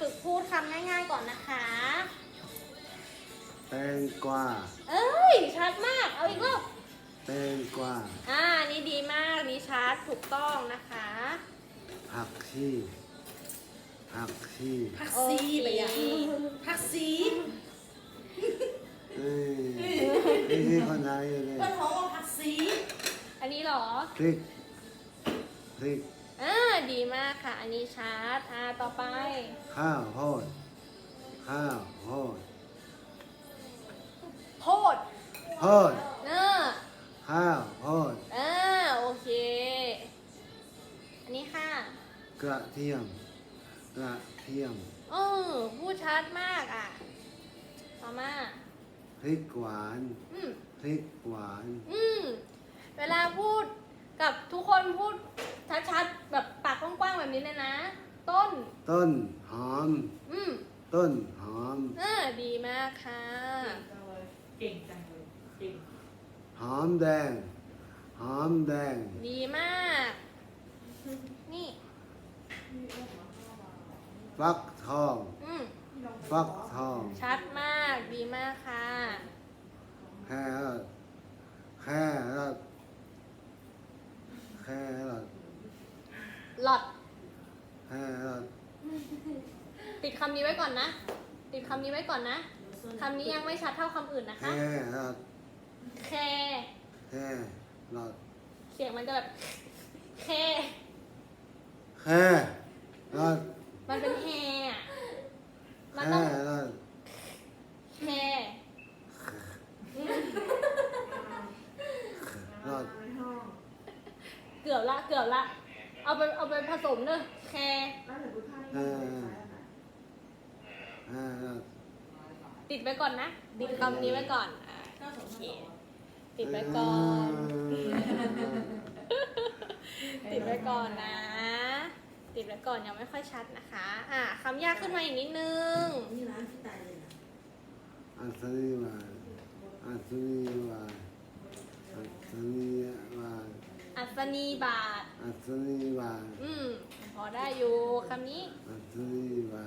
ฝึกพูดคำง่ายๆก่อนนะคะ แตงกวาเอ้ย ชัดมาก เอาอีกรอบ แตงกวาอ่า นี่ดีมาก นี่ชัดถูกต้องนะคะ ผักชีผักชีผักซีไปยังโอเคผักซีเอ้ยนี่ที่คนไทยเลยเพื่อนท้องว่าผักซี อันนี้เหรอ พริกพริก อ่าดีมากค่ะ อันนี้ชัดอ่าต่อไป ข้าวโพดข้าวโพดโพดโพดเออข้าวโพดอ่าโอเค อันนี้ค่ะกระเทียมกระเทียมเออพูดชัดมากอะ ต่อมา พริกหวานอืม พริกหวาน อืม เวลาพูด กับทุกคนพูดชัดๆแบบปากกว้างๆแบบนี้เลยนะ ต้น ต้นหอม อืมต้นหอม เออดีมากค่ะ เก่งจังเลยเก่งหอมแดง หอมแดง ดีมาก นี่ ฟักทอง อืมฟักทอง ชัดมาก ดีมากค่ะแครอทแครอทแครอท หลอด แครอท ติดคำนี้ไว้ก่อนนะ ติดคำนี้ไว้ก่อนนะคำนี้ยังไม่ชัดเท่าคำอื่นนะแคคะรอทแคแครอทเสียงมันจะแบบแคแครอท มันเป็นแฮอะ แค มันต้อง รอท แฮ รอท เกือบละ เกือบละ เอาไปเอาไปผสมเนอะแค แครแครอท ติดไว้ก่อนนะ ติดคำนี้ไว้ก่อนอ่าโอเคติดไว้ก่อน ติดไว้ก่อนนะ ติดไว้ก่อนยังไม่ค่อยชัดนะคะ อ่าคำยากขึ้นมาอีกนิดนึง นี่ร้านที่ตายเลยนะอัศนีวานอัศนีวานอัศนีวานอัศนีบาท อัศนีวานอืมพอได้อยู่คำนี้ อัศนีวา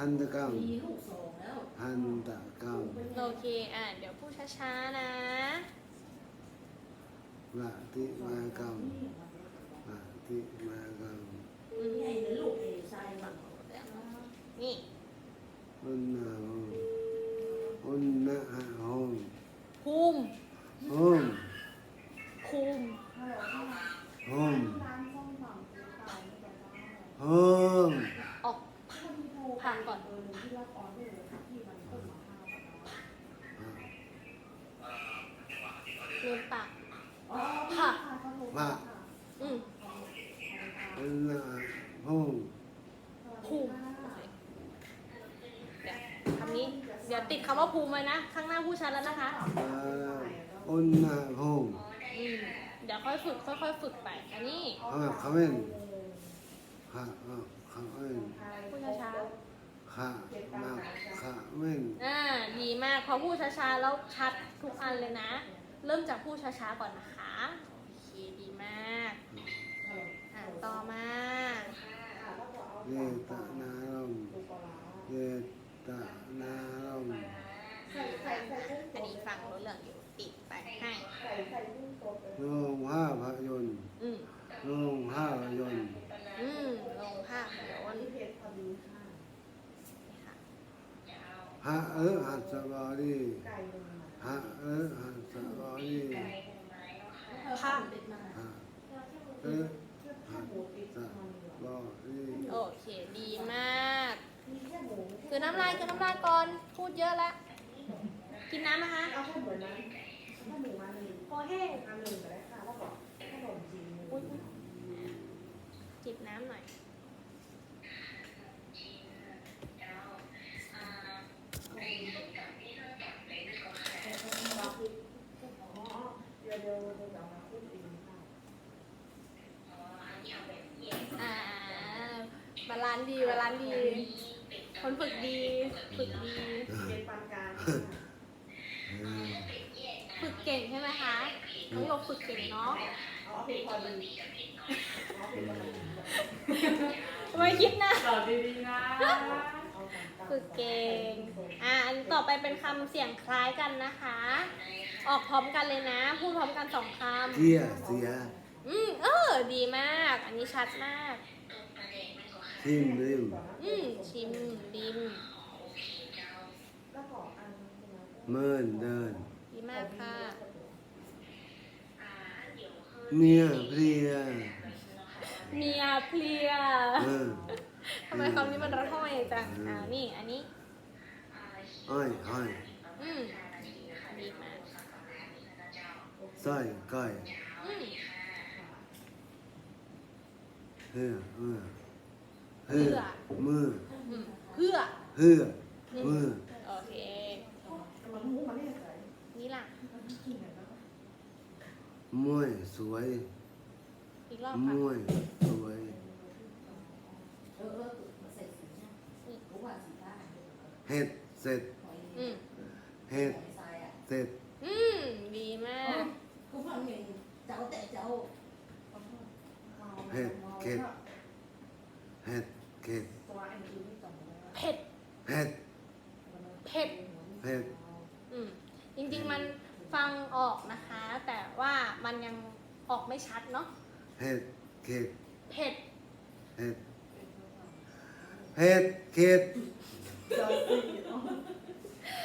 นหันตกรรมมีลูกสองแล้วหันตกรรมโอเค อ่าเดี๋ยวพูดช้าๆ นะละติมากรรมละติมากรรม อืม นี่ไอ้ลูกเอชายมัน นี่ อุณหภูมิอุณหภูมิ ภูมิ ภูมิ ภูมิ ภูมิภูมิ ออกผ่านก่อน ลืมปากค่ะ พระ อืม อุณหภูมิ ภูมิเดี๋ยวคำนี้ เดี๋ยวติดคำว่าภูมิไว้นะ ข้างหน้าผู้ชัดแล้วนะคะอุณหภูมิอืมเดี๋ยวค่อยฝึกค่อยๆฝึกไป อันนี้พระขมิ้นพระขมิ้นพูดช้าขะมักขมิ้นๆอ่า ดีมาก พอพูดช้าๆ แล้วชัดทุกอันเลยนะ เริ่มจากพูดช้าๆ ก่อนนะคะ โอเค ดีมากอ่าต่อมาเยตนา รมณ์เยตนารมณ์อันนี้ฟังรู้เรื่องอยู่ติดไปให้โรงภาพยนตร์อืมโรงภาพยนตร์อืมลงภาพยนตร์ค่ะพระเออหัสบดีพระเออหัสบดีภาพพระเออหัสบดี โอเคดีมาก คือน้ำลายคือน้ำลายก่อนพูดเยอะแล้วกินน้ำนะคะเอาข้าวเหมือนนั้นข้าวหมูมาหนึ่งพอแห้งอันหนึ่งก็ได้ค่ะแล้วก็ขนมจีนหนึ่งอุ๊ยอุ๊ยจิบน้ำหน่อยบาลานดีบาลานดี คนฝึกดี ฝึกดี เป็นปานกลางเออฝึกเก่งใช่ไหมคะน้องโยกฝึกเก่งเนาะเอาเพลงพอดีเอาเพลงพอดีไม่คิดนะตอบดีๆนะ ฝึกเก่ง อะ อันต่อไปเป็นคำเสียงคล้ายกันนะคะ ออกพร้อมกันเลยนะ พูดพร้อมกันสองคเสียเสียำอืมเออ ดีมาก อันนี้ชัดมาก ทิมริมอืมชิมดิมแล้วขออันเมินเดิน ดีมากค่ะ เมียเพลียเมียเพลียเออทำไมคำนี้มันระห้อยจังอ่านี่ อันนี้ อ้อยอ้อยอืมดีมากสร้อยก้อยอืมเฮือเฮือ เฮือมืออืมเพื่อเฮือมือโอเคมันหูมันเนี่ยใส่นี่ล่ะมวยสวยอีกรอบมค่ะวยสวยเห็ดเสร็จอืมเห็ดเสร็จอืมดีมากเห็ดเข็ดเห็ด เข็ดตัวอันอื่นไม่จำเลยเผ็ด เผ็ดเผ็ด เผ็ดอืมจริงๆมันฟังออกนะคะ แต่ว่ามันยังออกไม่ชัดเนาะเห็ดเข็ดเผ็ดเห็ดเผ็ดเข็ดเจ้าสี่อ๋อ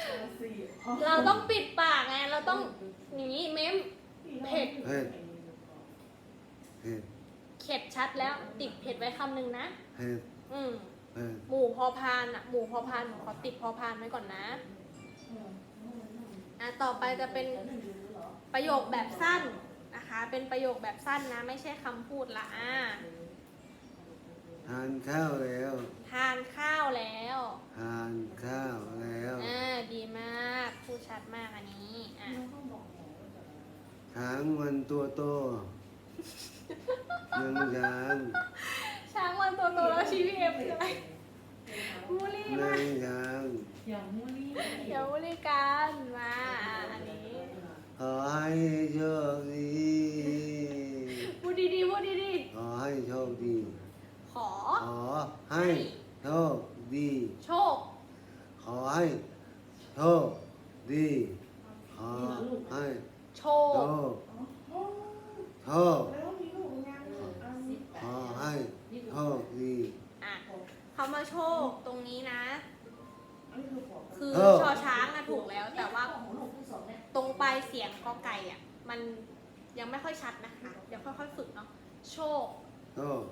เจ้าสี่อ๋อเราต้องปิดปากไงเราต้องอย่างนี้เม้ม เผ็ด เผ็ดเผ็ดเข็ดชัดแล้วติดเผ็ดไว้คำหนึ่งนะเผ็ด อืมเผ็ดหมู่พอพานอะหมู่พอพานหนูขอติดพอพานไว้ก่อนนะอะต่อไปจะเป็นประโยคแบบสั้นนะคะ เป็นประโยคแบบสั้นนะ ไม่ใช่คำพูดละอะทานข้าวแล้ว ทานข้าวแล้วทานข้าวแล้วอ่าดีมากพูดชัดมากอันนี้อะช้างวันตัวโตยังช้าง ช้างวันโตโตแล้วชีวีเอฟคืออะไรบูลลี่นามากงช้างอย่างมูลี่เดี๋ยวบูลลี่กันมาอะอันนี้ขอให้โชคดีพูดดีๆพูดดีขอให้โชคดี ๆขอ ขอให้โชคดี โชค ขอให้โชคดี ขอให้โชโชคคโชค แล้วมีลูกงานอันขอให้ โชคดีอะคำว่าโชคตรงนี้นะอันนี้คือของคือเออชอช้างนะถูกแล้ว แต่ว่าตรงปลายเสียงกอไก่อะ มันยังไม่ค่อยชัดนะคะเดี๋ยวค่อยๆฝึกเนาะโชค โชค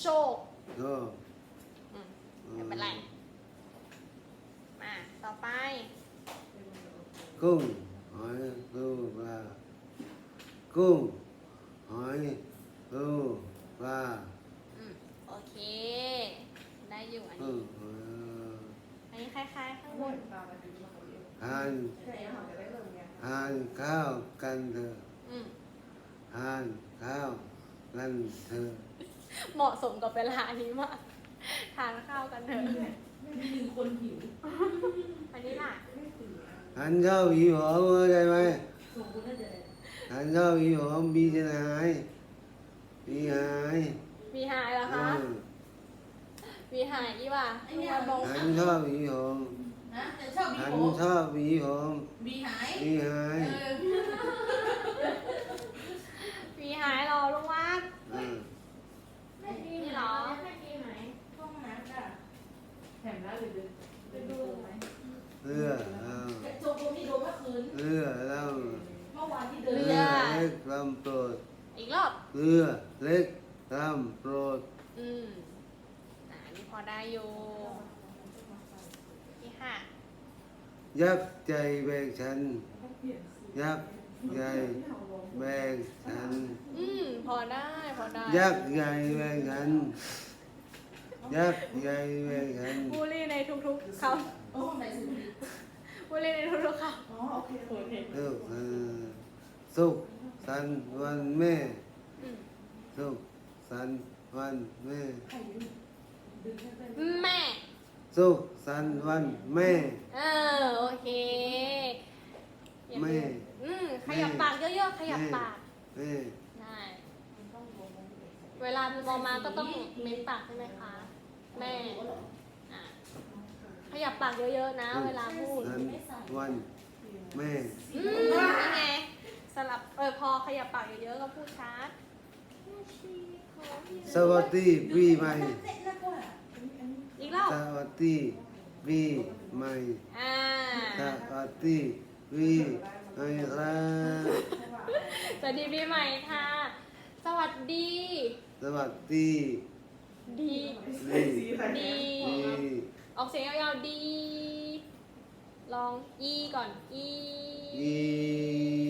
โชคโชคอืมไม่เป็นไรมาต่อไป กุ้งหอยปูปลากุ้งหอยปูปลาอืมโอ เค ได้อยู่อันกุ้นี้งหอยอันนี้คล้ายๆข้างบนตามมาดูมาเขาเยอะทานแค่ยังจะได้เริ่มไงทานข้าวกันเถอะอืมทานข้าวกันเถอะเหมาะสมกับเวลานี้มาก ทานข้าวกันเถอะไม่มีคนหิว อันนี้ล่ะไม่ตื่นทานข้าวผีหอมเข้าใจไหมส่งคุณน่าจะทานข้าวผีหอมมีจะหายมีหาย มีหายเหรอเอคะอมีหายอีว่าทุกวันลงทานข้าวผีหอมนะแต่ชอบมีทานโผข้าวผีหอมมีหายมีหายเออ มีหายเหรอลุงวัด เออ มีเหรอ ห้องน้ำจ้ะ แถมแล้วหรือไปดูไหม เรือเรา แต่โจโกนี่โดนเมื่อคืน เรือเรา เมื่อวานที่เดิน เรือเล็กลำโปรด อีกรอบ เรือเล็ก ลำโปรดอืมอ่าอันนี่พอได้อยู่ที่ห้ายักษ์ใจแบกฉัน ยักษ์ใหญ่แบกฉัน อืม พอได้ พอได้ยักษ์ใหญ่แบกฉัน ยักษ์ใหญ่แบกฉัน บูลลี่ในทุกๆคเออห้องไหนสุดดีำบูลลี่ในทุกๆคอ๋อโอเคโอเคสุขเออสุขสันต์วันแม่ำอืมสุข สันต์วันแม่แม่ สุขสันต์วันแม่ เออโอเคอย่าลืแม่ อืมขยับปากเยอะๆ ขยับปากแม่ได้เวลามองมาก็ต้องเม้นปากใช่ไหมคะ แม่อะขยับปากเยอะๆนะ เวลาพูดนั้นวันแม่อืมนี่ไงสลับเออพอขยับปากเยอะๆก็พูดชัด สวัสดีปีใหม่อีกรอบสวัสดีปีใหม่อ่าสวัสดีปีใหม่ครับสวัสดีปีใหม่ค่ะ สวัสดี สวัสดีดีดีดีดีออกเสียงยาวๆดี ลองอีก่อนอีดี